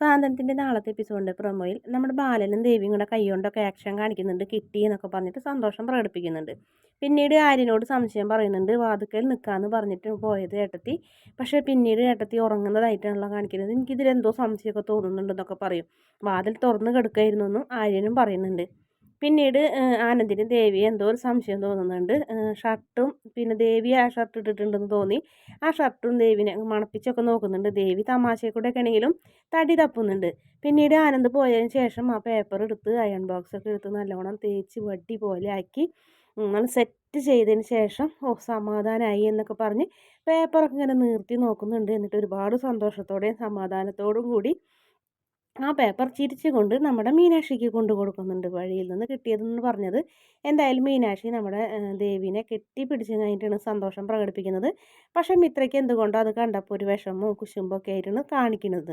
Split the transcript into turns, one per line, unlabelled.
സാന്ത്വനത്തിന്റെ നാളത്തെ എപ്പിസോഡിന്റെ പ്രൊമോയിൽ നമ്മുടെ ബാലനും ദേവിയും കൂടെ കൈകൊണ്ടൊക്കെ ആക്ഷൻ കാണിക്കുന്നുണ്ട്. കിട്ടി എന്നൊക്കെ പറഞ്ഞിട്ട് സന്തോഷം പ്രകടിപ്പിക്കുന്നുണ്ട്. പിന്നീട് ആര്യനോട് സംശയം പറയുന്നുണ്ട് വാതുക്കൽ നിൽക്കാമെന്ന് പറഞ്ഞിട്ട് പോയത് ഏട്ടത്തി. പക്ഷേ പിന്നീട് ഏട്ടത്തി ഉറങ്ങുന്നതായിട്ടാണല്ലോ കാണിക്കുന്നത്. എനിക്കിതിലെന്തോ സംശയമൊക്കെ തോന്നുന്നുണ്ടെന്നൊക്കെ പറയും. വാതിൽ തുറന്ന് കിടക്കായിരുന്നു എന്നും ആര്യനും പറയുന്നുണ്ട്. പിന്നീട് ആനന്ദിന് ദേവി എന്തോ ഒരു സംശയം തോന്നുന്നുണ്ട്. ഷർട്ടും പിന്നെ ദേവി ആ ഷർട്ട് ഇട്ടിട്ടുണ്ടെന്ന് തോന്നി. ആ ഷർട്ടും ദേവിനെ മണപ്പിച്ചൊക്കെ നോക്കുന്നുണ്ട്. ദേവി തമാശയെക്കൂടെയൊക്കെ ആണെങ്കിലും തടി തപ്പുന്നുണ്ട്. പിന്നീട് ആനന്ദ് പോയതിന് ശേഷം ആ പേപ്പർ എടുത്ത് അയൺ ബോക്സ് ഒക്കെ എടുത്ത് നല്ലോണം തേച്ച് വട്ടി പോലെ ആക്കി നല്ല സെറ്റ് ചെയ്തതിന് ശേഷം ഓ സമാധാനമായി എന്നൊക്കെ പറഞ്ഞ് പേപ്പറൊക്കെ ഇങ്ങനെ നിർത്തി നോക്കുന്നുണ്ട്. എന്നിട്ട് ഒരുപാട് സന്തോഷത്തോടെയും സമാധാനത്തോടും കൂടി ആ പേപ്പർ ചിരിച്ചുകൊണ്ട് നമ്മുടെ മീനാക്ഷിക്ക് കൊണ്ടു കൊടുക്കുന്നുണ്ട് വഴിയിൽ നിന്ന് കിട്ടിയതെന്ന് പറഞ്ഞത്. എന്തായാലും മീനാക്ഷി നമ്മുടെ ദേവിനെ കെട്ടിപ്പിടിച്ച് കഴിഞ്ഞിട്ടാണ് സന്തോഷം പ്രകടിപ്പിക്കുന്നത്. പക്ഷേ മിത്രയ്ക്ക് എന്തുകൊണ്ടോ അത് കണ്ടപ്പോൾ ഒരു വിഷമവും കുശുമ്പൊക്കെ ആയിട്ടാണ് കാണിക്കുന്നത്.